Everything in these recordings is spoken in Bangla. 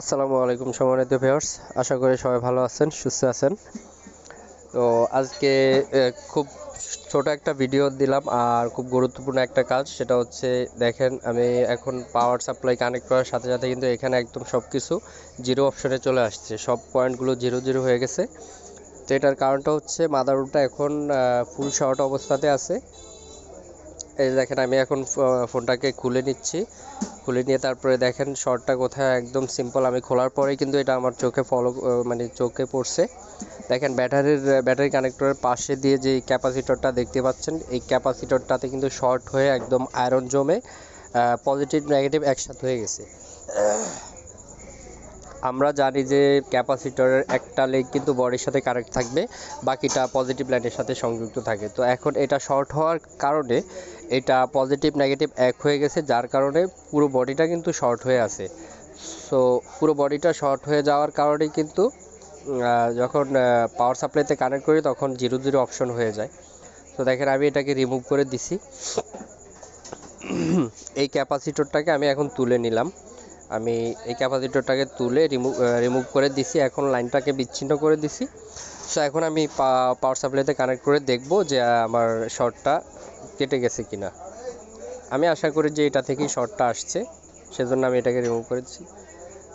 আসসালামু আলাইকুম সম্মানিত ভিউয়ার্স আশা করি সবাই ভালো আছেন, সুস্থ আছেন। তো আজকে খুব ছোট একটা ভিডিও দিলাম আর খুব গুরুত্বপূর্ণ একটা কাজ, সেটা হচ্ছে দেখেন, আমি এখন পাওয়ার সাপ্লাই কানেক্ট করার সাথে সাথে কিন্তু এখানে একদম সব কিছু জিরো অপশনে চলে আসছে। সব পয়েন্টগুলো জিরো জিরো হয়ে গেছে। তো এটার কারণটা হচ্ছে মাদারবোর্ডটা এখন ফুল শর্ট অবস্থাতে আছে। এই দেখেন, আমি এখন ফোনটাকে খুলে নিচ্ছি। খুলে নিয়ে তারপরে দেখেন শর্টটা কোথায়, একদম সিম্পল আমি খোলার পরেই কিন্তু এটা আমার চোখে ফলো মানে চোখে পড়ছে। দেখেন ব্যাটারির, ব্যাটারি কানেক্টরের পাশে দিয়ে যে ক্যাপাসিটরটা দেখতে পাচ্ছেন, এই ক্যাপাসিটরটাতে কিন্তু শর্ট হয়ে একদম আয়রন জমে পজিটিভ নেগেটিভ একসাথে হয়ে গেছে। আমরা জানি যে ক্যাপাসিটরের একটা লেগ কিন্তু বডির সাথে কানেক্ট থাকবে, বাকিটা পজিটিভ লাইনের সাথে সংযুক্ত থাকে। তো এখন এটা শর্ট হওয়ার কারণে এটা পজিটিভ নেগেটিভ এক হয়ে গেছে, যার কারণে পুরো বডিটা কিন্তু শর্ট হয়ে আছে। সো পুরো বডিটা শর্ট হয়ে যাওয়ার কারণে কিন্তু যখন পাওয়ার সাপ্লাইতে কানেক্ট করি তখন জিরো জিরো অপশন হয়ে যায়। তো দেখেন আমি এটাকে রিমুভ করে দিছি। এই ক্যাপাসিটরটাকে আমি এখন তুলে নিলাম। আমি এই ক্যাপাসিটরটাকে তুলে রিমুভ রিমুভ করে দিছি। এখন লাইনটাকে বিচ্ছিন্ন করে দিছি। সো এখন আমি পাওয়ার সাপ্লাইতে কানেক্ট করে দেখব যে আমার শর্টটা কেটে গেছে কিনা। আমি আশা করি যে এটা থেকেই শর্টটা আসছে। সেজন্য আমি এটাকে রিমুভ করে দিচ্ছি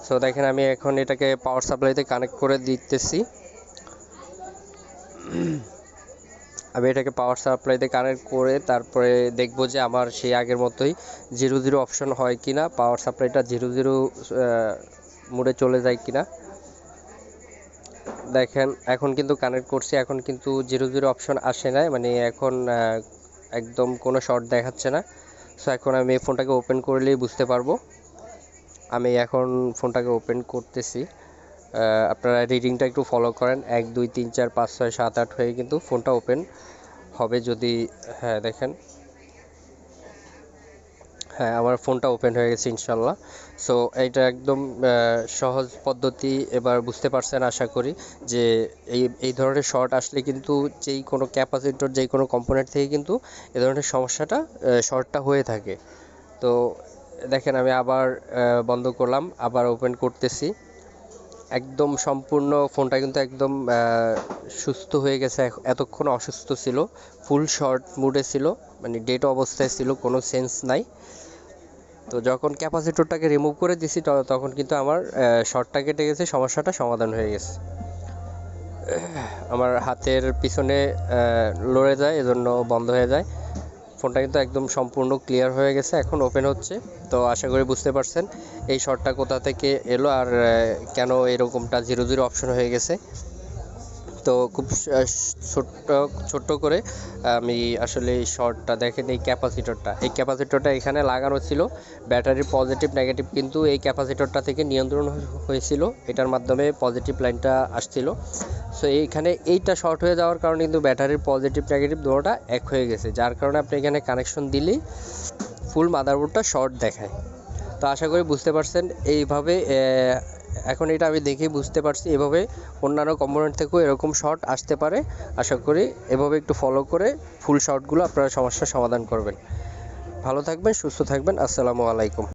সো দেখেন আমি এখন এটাকে পাওয়ার সাপ্লাইতে কানেক্ট করে দিতেছি। আমি এটাকে পাওয়ার সাপ্লাইতে কানেক্ট করে তারপরে দেখব যে আমার সেই আগের মতোই জিরো জিরো অপশন হয় কি না পাওয়ার সাপ্লাইটা জিরো জিরো মোডে চলে যায় কি না দেখেন, এখন কিন্তু কানেক্ট করছি, এখন কিন্তু জিরো জিরো অপশন আসে না মানে এখন একদম কোনো শর্ট দেখাচ্ছে না। সো এখন আমি এই ফোনটাকে ওপেন করলেই বুঝতে পারব। আমি এখন ফোনটাকে ওপেন করতেছি। আপনারা রিডিংটা একটু ফলো করেন। এক, দুই, তিন, চার, পাঁচ, ছয়, সাত, আট হয়ে কিন্তু ফোনটা ওপেন হবে যদি হ্যাঁ দেখেন। হ্যাঁ আমার ফোনটা ওপেন হয়ে গেছে ইনশাল্লাহ। সো এটা একদম সহজ পদ্ধতি এবার বুঝতে পারছেন আশা করি যে এই এই ধরনের শর্ট আসলে কিন্তু যেই কোনো ক্যাপাসিটর যেই কোনো কম্পোনেন্ট থেকে কিন্তু এ ধরনের সমস্যাটা শর্টটা হয়ে থাকে। তো দেখেন, আমি আবার বন্ধ করলাম, আবার ওপেন করতেছি। একদম সম্পূর্ণ ফোনটা কিন্তু একদম সুস্থ হয়ে গেছে এতক্ষণ অসুস্থ ছিল, ফুল শর্ট মুডে ছিল মানে ডেট অবস্থায় ছিল, কোনো সেন্স নাই। তো যখন ক্যাপাসিটরটাকে রিমুভ করে দিছি তখন কিন্তু আমার শর্টটা কেটে গেছে, সমস্যাটা সমাধান হয়ে গেছে। আমার হাতের পিছনে লড়ে যায়, এজন্য বন্ধ হয়ে যায়। ফোনটা কিন্তু একদম সম্পূর্ণ ক্লিয়ার হয়ে গেছে, এখন ওপেন হচ্ছে। তো আশা করি বুঝতে পারছেন এই শর্টটা কোথা থেকে এলো আর কেন এরকমটা জিরো জিরো অপশন হয়ে গেছে। তো খুব ছোট্ট ছোট্ট করে, আমি আসলে এই শর্টটা দেখেন এই ক্যাপাসিটরটা। এই ক্যাপাসিটরটা এখানে লাগানো ছিল। ব্যাটারির পজিটিভ, নেগেটিভ কিন্তু এই ক্যাপাসিটরটা থেকে নিয়ন্ত্রণ হয়ে- হয়েছিল। এটার মাধ্যমে পজিটিভ লাইনটা আসছিল। সো এইখানে এইটা শর্ট হয়ে যাওয়ার কারণে কিন্তু ব্যাটারির পজিটিভ, নেগেটিভ দুটোটা এক হয়ে গেছে। যার কারণে আপনি এখানে কানেকশন দিলেই ফুল মাদারবোর্ডটা শর্ট দেখায়। তো আশা করি বুঝতে পারছেন। এইভাবে এখন এটা আমি দেখেই বুঝতে পারছি। এভাবে অন্যান্য কম্পোনেন্ট থেকেও এরকম শর্ট আসতে পারে। আশা করি এভাবে একটু ফলো করে ফুল শর্টগুলো আপনারা সমস্যার সমাধান করবেন। ভালো থাকবেন, সুস্থ থাকবেন। আসসালামু আলাইকুম।